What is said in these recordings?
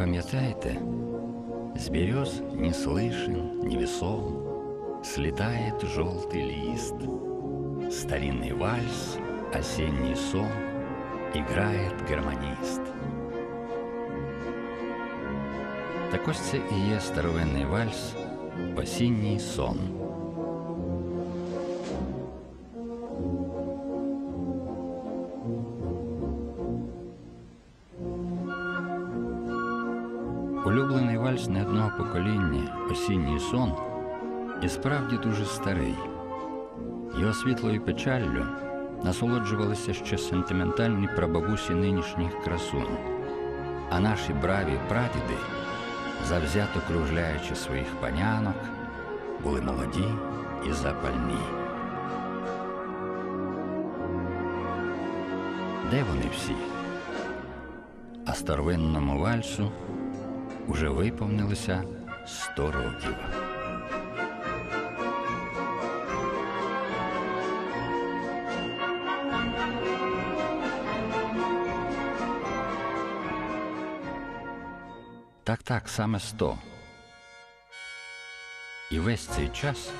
пам'ятаєте, с берез не слышен, не весом Слетает желтый лист. Старинный вальс, осенний сон Играет гармоніст. Так ось це і є старовинний вальс Осінній сон. Улюблений вальс не одного покоління, осінній сон, і справді дуже старий. Його світлою печаллю насолоджувалися ще сентиментальні прабабусі нинішніх красунь, а наші браві прадіди, завзято кружляючи своїх панянок, були молоді і запальні. Де вони всі? А старовинному вальсу уже виповнилося сто років. Так, так, саме сто. І весь цей час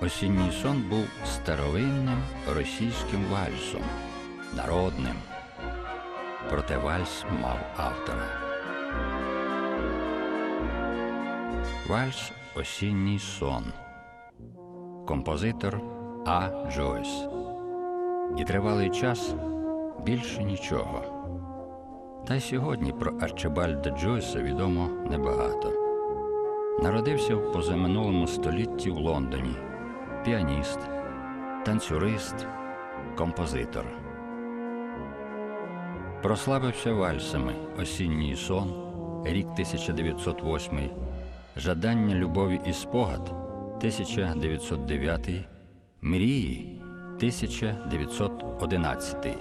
осінній сон був старовинним російським вальсом, народним. Проте вальс мав автора. Вальс Осінній сон. Композитор А. Джойс. І тривалий час більше нічого. Та й сьогодні про Арчибальда Джойса відомо небагато. Народився в позаминулому столітті в Лондоні. Піаніст, танцюрист, композитор. Прославився вальсами Осінній сон, рік 1908, Жадання любові і спогад 1909, Мрії 1911.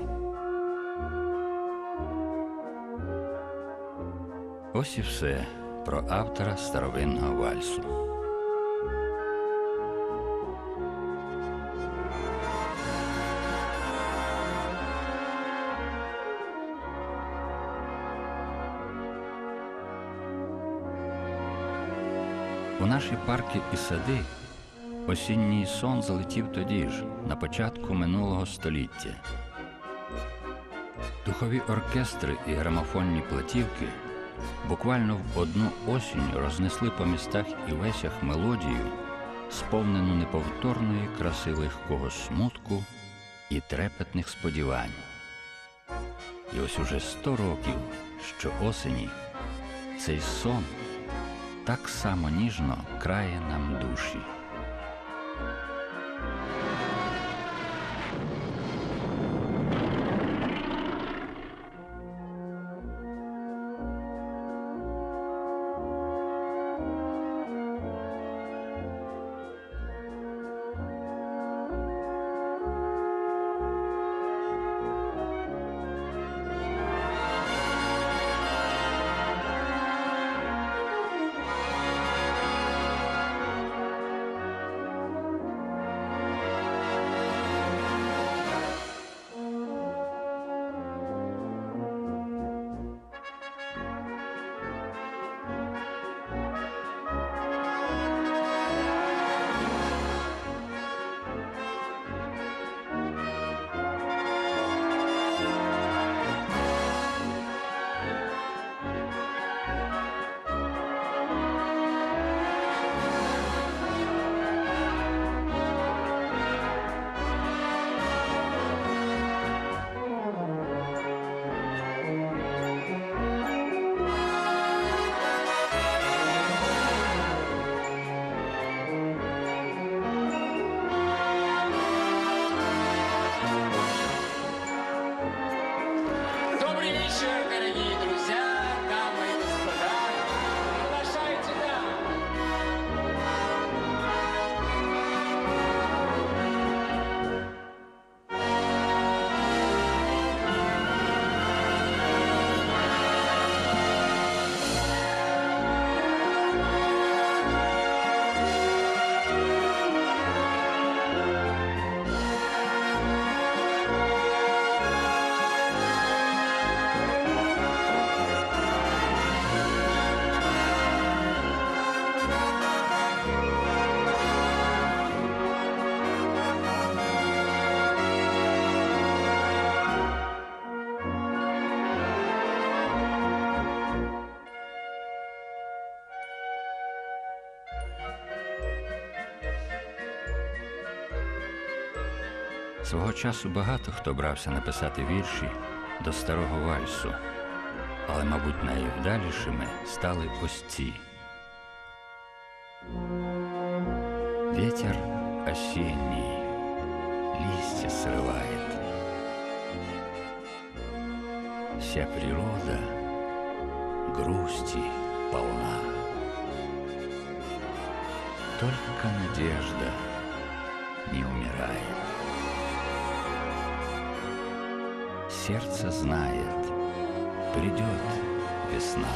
Ось і все про автора старовинного вальсу. Наші парки і сади осінній сон залетів тоді ж, на початку минулого століття. Духові оркестри і грамофонні платівки буквально в одну осінь рознесли по містах і весях мелодію, сповнену неповторної краси легкого смутку і трепетних сподівань. І ось уже сто років, що осені цей сон так само ніжно крає нам душі. Свого часу багато хто брався написати вірші до старого вальсу, але, мабуть, найвдалішими стали ось ці. Ветер осенний листья срывает. Вся природа грусти полна. Только надежда не умирает. Сердце знает, придет весна.